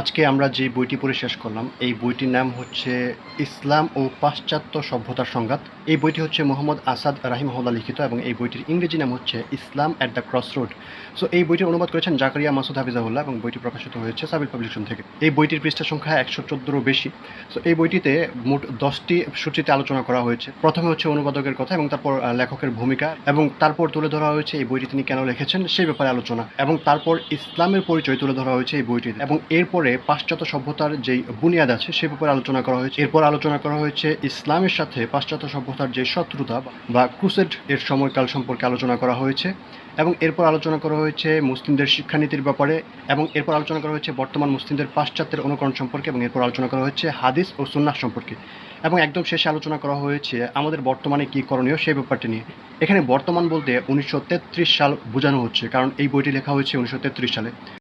আজকে আমরা যে বইটি পড়ে শেষ করলাম, এই বইটির নাম হচ্ছে ইসলাম ও পাশ্চাত্য সভ্যতার সংঘাত। এই বইটি হচ্ছে মোহাম্মদ আসাদ রাহিমহল্লা লিখিত এবং এই বইটির ইংরেজি নাম হচ্ছে Islam at the cross road so এই বইটির অনুবাদ করেছেন জাকারিয়া মাসুদ হাফিজাহুল্লাহ এবং বইটি প্রকাশিত হয়েছে সাবিল পাবলিকেশন থেকে। এই বইটির পৃষ্ঠা সংখ্যা একশো চোদ্দোরও বেশি। সো এই বইটিতে মোট দশটি সূচিতে আলোচনা করা হয়েছে। প্রথমে হচ্ছে অনুবাদকের কথা এবং তারপর লেখকের ভূমিকা এবং তারপর তুলে ধরা হয়েছে এই বইটি তিনি কেন লিখেছেন সেই ব্যাপারে আলোচনা এবং তারপর ইসলামের পরিচয় তুলে ধরা হয়েছে এই বইটিতে এবং এরপরে পাশ্চাত্য সভ্যতার যেই বুনিয়াদ আছে, সে ব্যাপারে আলোচনা করা হয়েছে। এরপর আলোচনা করা হয়েছে ইসলামের সাথে পাশ্চাত্য সভ্যতার যে শত্রুতা বা ক্রুসেড এর সময়কাল সম্পর্কে আলোচনা করা হয়েছে এবং এরপর আলোচনা করা হয়েছে মুসলিমদের শিক্ষানীতির ব্যাপারে এবং এরপর আলোচনা করা হয়েছে বর্তমান মুসলিমদের পাশ্চাত্যের অনুকরণ সম্পর্কে এবং এরপর আলোচনা করা হয়েছে হাদিস ও সুন্নাহ সম্পর্কে। এবং একদম শেষে আলোচনা করা হয়েছে আমাদের বর্তমানে কী করণীয় সেই ব্যাপারটি নিয়ে। এখানে বর্তমান বলতে উনিশশো তেত্রিশ সাল বোঝানো হচ্ছে, কারণ এই বইটি লেখা হয়েছে উনিশশো তেত্রিশ সালে।